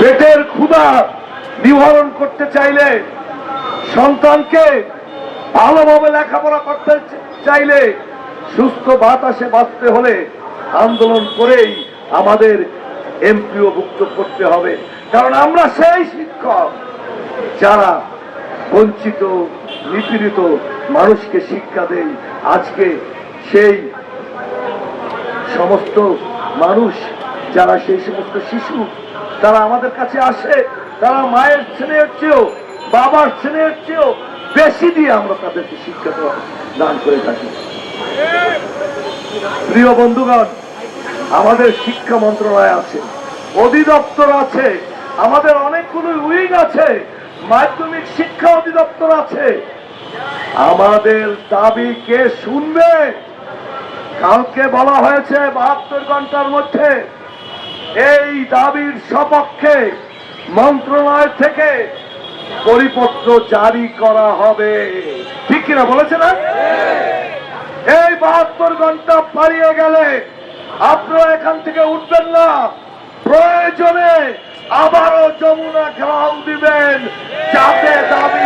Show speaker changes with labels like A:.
A: পেটের ক্ষুধা নিবারণ করতে চাইলে সন্তানকে ভালোভাবে লেখাপড়া করতে চাইলে সুস্থ বাতাসে বাঁচতে হলে আন্দোলন করেই আমাদের এমপিও ভুক্ত করতে হবে। কারণ আমরা সেই শিক্ষক যারা বঞ্চিত, নিপীড়িত মানুষকে শিক্ষা দেই। আজকে সেই সমস্ত মানুষ, যারা সেই সমস্ত শিশু তারা আমাদের কাছে আসে, তারা মায়ের স্নেহের চেয়েও, বাবার স্নেহের চেয়েও বেশি দিয়ে আমরা তাদেরকে শিক্ষা দান করে থাকি। প্রিয় বন্ধুগণ, আমাদের শিক্ষা মন্ত্রণালয় আছে, অধিদপ্তর আছে, আমাদের অনেকগুলো উইং আছে, মাধ্যমিক শিক্ষা অধিদপ্তর আছে। আমাদের দাবি কে শুনবে? কালকে বলা হয়েছে বাহাত্তর ঘণ্টার মধ্যে এই দাবির সপক্ষে মন্ত্রণালয় থেকে পরিপত্র জারি করা হবে। ঠিক কিনা বলেছে না এই বাহাত্তর ঘণ্টা পালিয়ে গেলে আপনারা এখান থেকে উঠবেন না। প্রয়োজনে আবারও যমুনা ঘেরাও দিবেন। যাতে দাবি